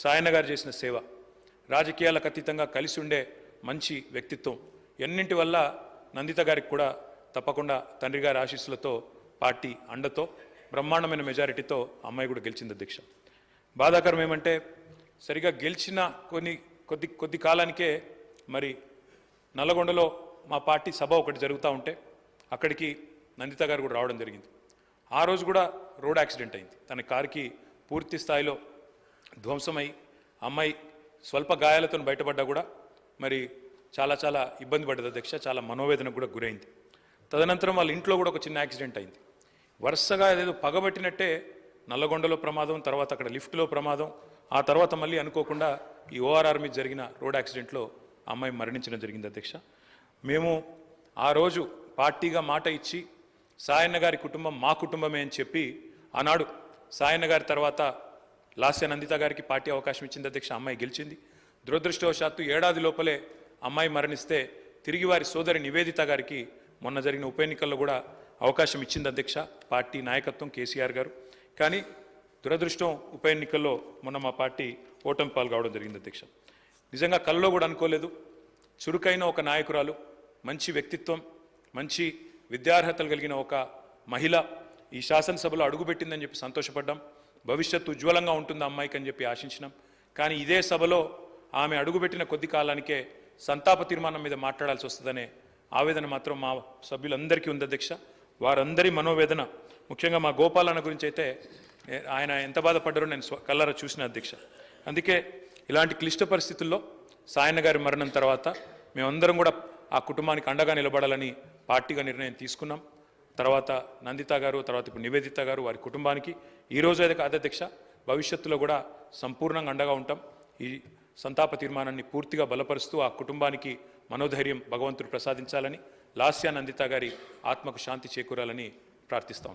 సాయన్న గారు చేసిన సేవ రాజకీయాలకు అతీతంగా కలిసి ఉండే మంచి వ్యక్తిత్వం. ఎన్నింటి వల్ల నందిత గారికి కూడా తప్పకుండా తండ్రి గారి ఆశీస్సులతో పార్టీ అండతో బ్రహ్మాండమైన మెజారిటీతో అమ్మాయి కూడా గెలిచింది అధ్యక్ష. బాధాకరం ఏమంటే సరిగా గెలిచిన కొన్ని కొద్ది కొద్ది కాలానికే మరి నల్లగొండలో మా పార్టీ సభ ఒకటి జరుగుతూ ఉంటే అక్కడికి నందిత గారు కూడా రావడం జరిగింది. ఆ రోజు కూడా రోడ్ యాక్సిడెంట్ అయింది. తన కారుకి పూర్తి స్థాయిలో ధ్వంసమై అమ్మాయి స్వల్ప గాయాలతో బయటపడ్డా కూడా మరి చాలా చాలా ఇబ్బంది పడ్డది అధ్యక్ష చాలా మనోవేదనకు కూడా గురైంది. తదనంతరం వాళ్ళ ఇంట్లో కూడా ఒక చిన్న యాక్సిడెంట్ అయింది. వరుసగా ఏదేదో పగబట్టినట్టే నల్లగొండలో ప్రమాదం తర్వాత అక్కడ లిఫ్ట్లో ప్రమాదం ఆ తర్వాత మళ్ళీ అనుకోకుండా ఈ ఓఆర్ఆర్ మీద జరిగిన రోడ్ యాక్సిడెంట్లో అమ్మాయి మరణించడం జరిగింది అధ్యక్ష మేము ఆ రోజు పార్టీగా మాట ఇచ్చి సాయన్న గారి కుటుంబం మా కుటుంబమే అని చెప్పి ఆనాడు సాయన్న గారి తర్వాత లాస్య నందిత గారికి పార్టీ అవకాశం ఇచ్చింది అధ్యక్ష అమ్మాయి గెలిచింది. దురదృష్టవశాత్తు ఏడాది లోపలే అమ్మాయి మరణిస్తే తిరిగి వారి సోదరి నివేదిత గారికి మొన్న జరిగిన ఉప ఎన్నికల్లో కూడా అవకాశం ఇచ్చింది అధ్యక్ష పార్టీ నాయకత్వం కేసీఆర్ గారు. కానీ దురదృష్టం ఉప ఎన్నికల్లో మొన్న మా పార్టీ ఓటమి పాల్గొవడం జరిగింది అధ్యక్ష. నిజంగా కల్లో కూడా అనుకోలేదు. చురుకైన ఒక నాయకురాలు మంచి వ్యక్తిత్వం మంచి విద్యార్హతలు కలిగిన ఒక మహిళ ఈ శాసనసభలో అడుగుపెట్టిందని చెప్పి సంతోషపడ్డాం. భవిష్యత్తు ఉజ్వలంగా ఉంటుంది అమ్మాయికి అని చెప్పి ఆశించినాం. కానీ ఇదే సభలో ఆమె అడుగుపెట్టిన కొద్ది కాలానికే సంతాప తీర్మానం మీద మాట్లాడాల్సి వస్తుందనే ఆవేదన మాత్రం మా సభ్యులందరికీ ఉంది అధ్యక్ష. వారందరి మనోవేదన ముఖ్యంగా మా గోపాలన్న గురించి అయితే ఆయన ఎంత బాధపడ్డారో నేను స్వ- చూసిన అధ్యక్ష. అందుకే ఇలాంటి క్లిష్ట పరిస్థితుల్లో సాయన్న గారి మరణం తర్వాత మేమందరం కూడా ఆ కుటుంబానికి అండగా నిలబడాలని పార్టీగా నిర్ణయం తీసుకున్నాం. తర్వాత నందిత గారు తర్వాత ఇప్పుడు నివేదిత గారు వారి కుటుంబానికి. ఈ రోజు అయితే కాదు అధ్యక్ష భవిష్యత్తులో కూడా సంపూర్ణంగా అండగా ఉంటాం. ఈ సంతాప తీర్మానాన్ని పూర్తిగా బలపరుస్తూ ఆ కుటుంబానికి మనోధైర్యం భగవంతుడు ప్రసాదించాలని లాస్యా నందిత గారి ఆత్మకు శాంతి చేకూరాలని ప్రార్థిస్తా